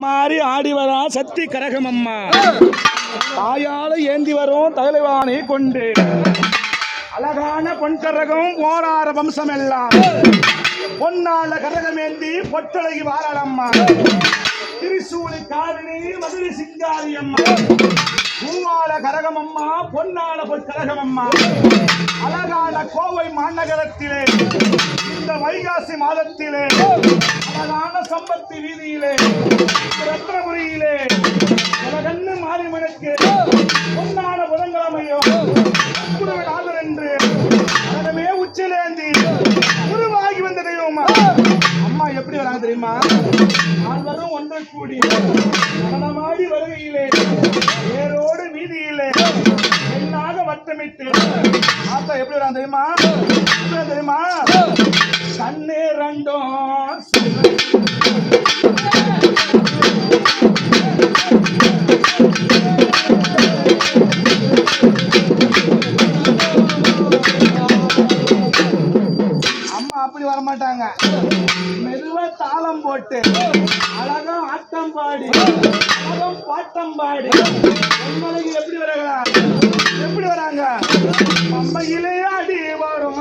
மாறி ஆடி வரா சக்தி கரகம் அம்மா. தாயால ஏந்தி வரும் தலைவானை கொண்டு. அழகான பொன் கரகம் ஓரார வம்சம் எல்லாம் பொன்னால கரகம் ஏந்தி பொட்டழகி வாழலம்மா திரிசூலி காரணி மதுரை சிங்காரி அம்மா. பூவால கரகம் அம்மா பொன்னால பொற்கரகம் அம்மா. அழகான கோவை மாநகரத்திலே இந்த வைகாசி மாதத்திலே அழகான சம்பத்தி வீதியிலே ரத்னபுரியிலே கண்ணு மாரிமனுக்கு பொன்னான புதன்கிழமையோ நாதர் என்று அதனமே உச்சிலேந்தி உருவாகி வந்த தெய்வமா. அம்மா எப்படி வராங்க தெரியுமா? நால்வரும் ஒன்றை கூடி நடனமாடி வருகையிலே வேரோடு வீதியிலே என்னாக வட்டமிட்டு ஆத்தா எப்படி வராங்க தெரியுமா? தெரியுமா? மெதுவ தாளம் போட்டு அழகா ஆட்டம் பாடி அழகம் பாட்டம் பாடி. பொன்மலைக்கு எப்படி வராங்க? எப்படி வராங்க? அம்மையிலே அடி வரும்.